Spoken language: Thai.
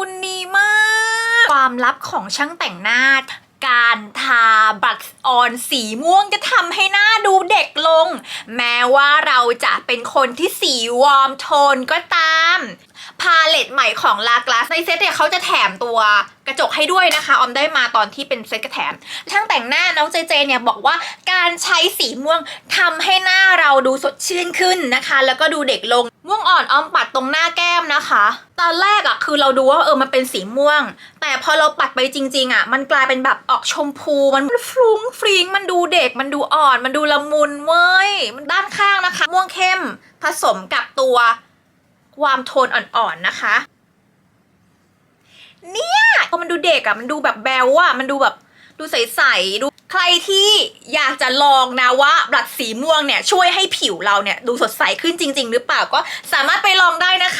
มุนนีมาก ความลับของช่างแต่งหน้า การทาบัตออนสีม่วงจะทำให้หน้าดูเด็กลง แม้ว่าเราจะเป็นคนที่สีวอร์มโทนก็ตาม พาเลตใหม่ของลากลาสในเซตเนี่ยเขาจะแถมตัวกระจกให้ด้วยนะคะ ออมได้มาตอนที่เป็นเซตกระแถมช่างแต่งหน้าน้องเจเจเนี่ยบอกว่าการใช้สีม่วงทำให้หน้าเราดูสดชื่นขึ้นนะคะ แล้วก็ดูเด็กลงม่วงอ่อนออมปัดตรงหน้า คะ ตอนแรกอะคือเราดูว่าเออมันเป็นสีม่วง แต่พอเราปัดไปจริง ๆอะมันกลายเป็นแบบออกชมพูมันฟรุ้งฟริ้งมันดูเด็กมันดูอ่อน มันดูละมุนเว้ยมันด้านข้างนะคะ ม่วงเข้มผสมกับตัวความโทนอ่อนๆนะคะ เนี่ยพอมันดูเด็กอะมันดูแบบแบลอะมันดูแบบดูใสๆดูใครที่อยากจะลองนะว่าบลัดสีม่วงเนี่ยช่วยให้ผิวเราเนี่ยดูสดใสขึ้นจริง ๆ หรือเปล่าก็สามารถไปลองได้นะคะ